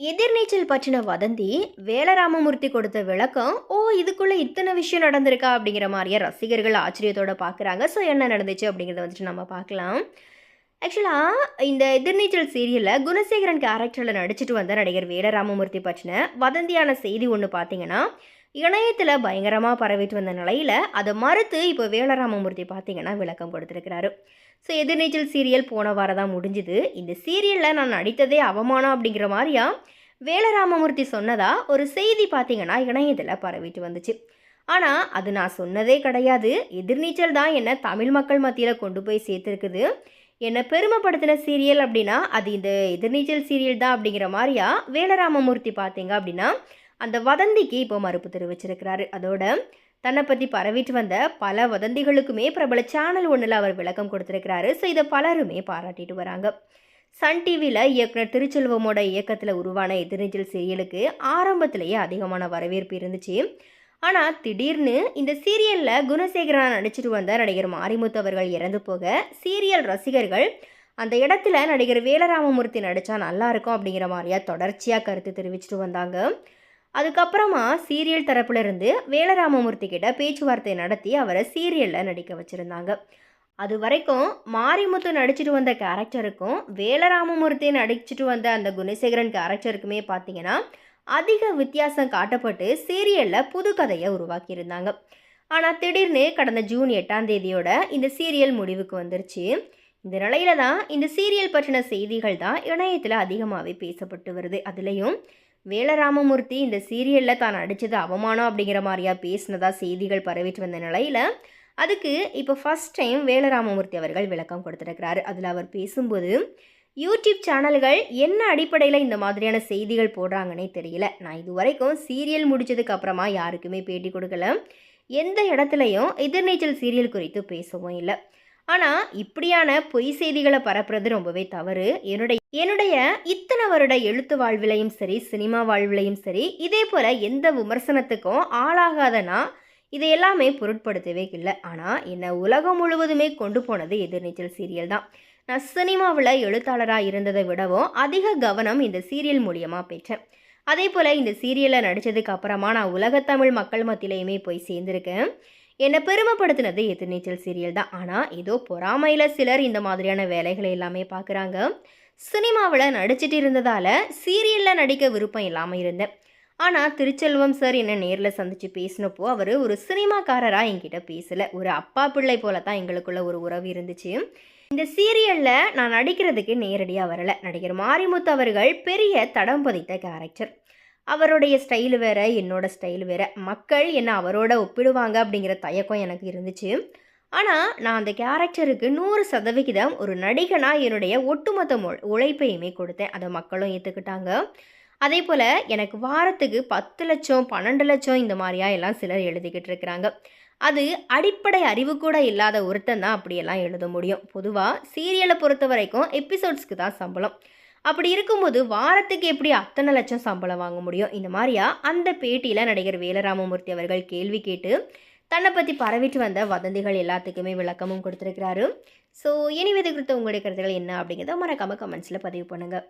எதிர்நீச்சல் பற்றின வதந்தி வேலராமமூர்த்தி கொடுத்த விளக்கம் ஓ இதுக்குள்ளே இத்தனை விஷயம் நடந்திருக்கா? அப்படிங்கிற மாதிரியே ரசிகர்கள் ஆச்சரியத்தோட பார்க்குறாங்க ஸோ என்ன நடந்துச்சு அப்படிங்கிறத வந்துட்டு நம்ம பார்க்கலாம் ஆக்சுவலாக இந்த எதிர்நீச்சல் சீரியலில் குணசேகரன் கேரக்டரில் நடிச்சிட்டு வந்த நடிகர் வேலராமமூர்த்தி பற்றின வதந்தியான செய்தி ஒன்று பார்த்தீங்கன்னா இணையத்தில் பயங்கரமாக பரவிட்டு வந்த நிலையில் அதை மறுத்து இப்போ வேலராமமூர்த்தி பார்த்தீங்கன்னா விளக்கம் கொடுத்துருக்கிறாரு. ஸோ எதிர்நீச்சல் சீரியல் போன வாரம் தான் முடிஞ்சுது. இந்த சீரியலில் நான் நடித்ததே அவமானம் அப்படிங்கிற மாதிரியா? வேலராமமூர்த்தி சொன்னதா? ஒரு செய்தி பார்த்தீங்கன்னா இணையத்தில் பரவிட்டு வந்துச்சு. ஆனால் அது நான் சொன்னதே கிடையாது. எதிர்நீச்சல் தான் என்னை தமிழ் மக்கள் மத்தியில் கொண்டு போய் சேர்த்துருக்குது. என்னை பெருமைப்படுத்தின சீரியல் அப்படின்னா அது இந்த எதிர்நீச்சல் சீரியல் தான் அப்படிங்கிற மாதிரியா? வேலராமமூர்த்தி பார்த்தீங்க அப்படின்னா அந்த வதந்திக்கு இப்போ மறுப்பு தெரிவிச்சிருக்கிறாரு. அதோட தன்னை பற்றி பரவிட்டு வந்த பல வதந்திகளுக்குமே பிரபல சேனல் ஒன்றில் அவர் விளக்கம் கொடுத்துருக்கிறாரு. ஸோ இதை பலருமே பாராட்டிட்டு வராங்க. சன் டிவியில் இயக்குனர் திருச்செல்வமோட இயக்கத்தில் உருவான எதிர்நீச்சல் சீரியலுக்கு ஆரம்பத்திலேயே அதிகமான வரவேற்பு இருந்துச்சு. ஆனால் திடீர்னு இந்த சீரியலில் குணசேகரனா நடிச்சிட்டு வந்த நடிகர் மாரிமுத்து அவர்கள் இறந்து போக சீரியல் ரசிகர்கள் அந்த இடத்துல நடிகர் வேலராமமூர்த்தி நடித்தா நல்லாயிருக்கும் அப்படிங்கிற மாதிரியா தொடர்ச்சியாக கருத்து தெரிவிச்சிட்டு வந்தாங்க. அதுக்கப்புறமா சீரியல் தரப்புலேருந்து வேலராமமூர்த்தி கிட்ட பேச்சுவார்த்தை நடத்தி அவரை சீரியலில் நடிக்க வச்சுருந்தாங்க. அது வரைக்கும் மாரிமுத்து நடிச்சிட்டு வந்த கேரக்டருக்கும் வேலராமமூர்த்தி நடிச்சிட்டு வந்த அந்த குணசேகரன் கேரக்டருக்குமே பார்த்தீங்கன்னா அதிக வித்தியாசம் காட்டப்பட்டு சீரியலில் புது கதையை உருவாக்கியிருந்தாங்க. ஆனால் திடீர்னு கடந்த ஜூன் எட்டாம் தேதியோட இந்த சீரியல் முடிவுக்கு வந்துருச்சு. இந்த நிலையில தான் இந்த சீரியல் பற்றின செய்திகள் தான் இணையத்தில் அதிகமாகவே பேசப்பட்டு வருது. அதுலேயும் வேலராமமூர்த்தி இந்த சீரியலில் தான் நடித்தது அவமானம் அப்படிங்கிற மாதிரியா பேசினதாக செய்திகள் பரவிட்டு வந்த நிலையில் அதுக்கு இப்போ ஃபஸ்ட் டைம் வேலராமமூர்த்தி அவர்கள் விளக்கம் கொடுத்துருக்கிறாரு. அதில் அவர் பேசும்போது யூடியூப் சேனல்கள் என்ன அடிப்படையில் இந்த மாதிரியான செய்திகள் போடுறாங்கன்னே தெரியல. நான் இது வரைக்கும் சீரியல் முடித்ததுக்கு அப்புறமா யாருக்குமே பேட்டி கொடுக்கல. எந்த இடத்துலையும் எதிர்நீச்சல் சீரியல் குறித்து பேசவும் இல்லை. ஆனால் இப்படியான பொய் செய்திகளை பரப்புறது ரொம்பவே தவறு. என்னுடைய என்னுடைய இத்தனை வருட எழுத்து வாழ்விலையும் சரி சினிமா வாழ்விலையும் சரி இதே போல் எந்த விமர்சனத்துக்கும் ஆளாகாதனா இதை எல்லாமே பொருட்படுத்தவே இல்லை. ஆனால் என்னை உலகம் முழுவதுமே கொண்டு போனது எதிர்நீச்சல் சீரியல் தான். நான் சினிமாவில் எழுத்தாளராக இருந்ததை விடவும் அதிக கவனம் இந்த சீரியல் மூலியமாக பெற்றேன். அதே போல் இந்த சீரியலில் நடித்ததுக்கு அப்புறமா நான் உலகத்தமிழ் மக்கள் மத்தியிலையுமே போய் சேர்ந்துருக்கேன். என்னை பெருமைப்படுத்தினது எதிர்நீச்சல் சீரியல் தான். ஆனால் ஏதோ பொறாமையில் சிலர் இந்த மாதிரியான வேலைகளை எல்லாமே பார்க்குறாங்க. சினிமாவில் நடிச்சிட்டு இருந்ததால் சீரியலில் நடிக்க விருப்பம் இல்லாமல் இருந்தேன். ஆனால் திருச்செல்வம் சார் என்னை நேரில் சந்தித்து பேசினப்போ அவர் ஒரு சினிமாக்காரராக என்கிட்ட பேசலை. ஒரு அப்பா பிள்ளை போல தான் எங்களுக்குள்ள ஒரு உறவு இருந்துச்சு. இந்த சீரியலில் நான் நடிக்கிறதுக்கு நேரடியாக வரலை. நடிகர் மாரிமுத்து அவர்கள் பெரிய தடம் பதித்த கேரக்டர் அவருடைய ஸ்டைலு வேறு என்னோடய ஸ்டைல் வேறு. மக்கள் என்ன அவரோட ஒப்பிடுவாங்க அப்படிங்கிற தயக்கம் எனக்கு இருந்துச்சு. ஆனால் நான் அந்த கேரக்டருக்கு நூறு சதவிகிதம் ஒரு நடிகனாக என்னுடைய ஒட்டுமொத்த உழைப்பையுமே கொடுத்தேன். அதை மக்களும் ஏற்றுக்கிட்டாங்க அதே போல் எனக்கு வாரத்துக்கு பத்து லட்சம் பன்னெண்டு லட்சம் இந்த மாதிரியா எல்லாம் சிலர் எழுதிக்கிட்டு இருக்கிறாங்க. அது அடிப்படை அறிவு கூட இல்லாத ஒருத்தன் தான் அப்படியெல்லாம் எழுத முடியும். பொதுவாக சீரியலை பொறுத்த வரைக்கும் எபிசோட்ஸ்க்கு தான் சம்பளம். அப்படி இருக்கும்போது வாரத்துக்கு எப்படி அத்தனை லட்சம் சம்பளம் வாங்க முடியும்? இந்த மாதிரியா? அந்த பேட்டியில் நடிகர் வேலராமமூர்த்தி அவர்கள் கேள்வி கேட்டு தன்னை பற்றி பரவிட்டு வந்த வதந்திகள் எல்லாத்துக்குமே விளக்கமும் கொடுத்துருக்கிறாரு. ஸோ இனி விதை குறித்த உங்களுடைய கருத்துக்கள் என்ன அப்படிங்கிறத மறக்காமல் கமெண்ட்ஸில் பதிவு பண்ணுங்கள்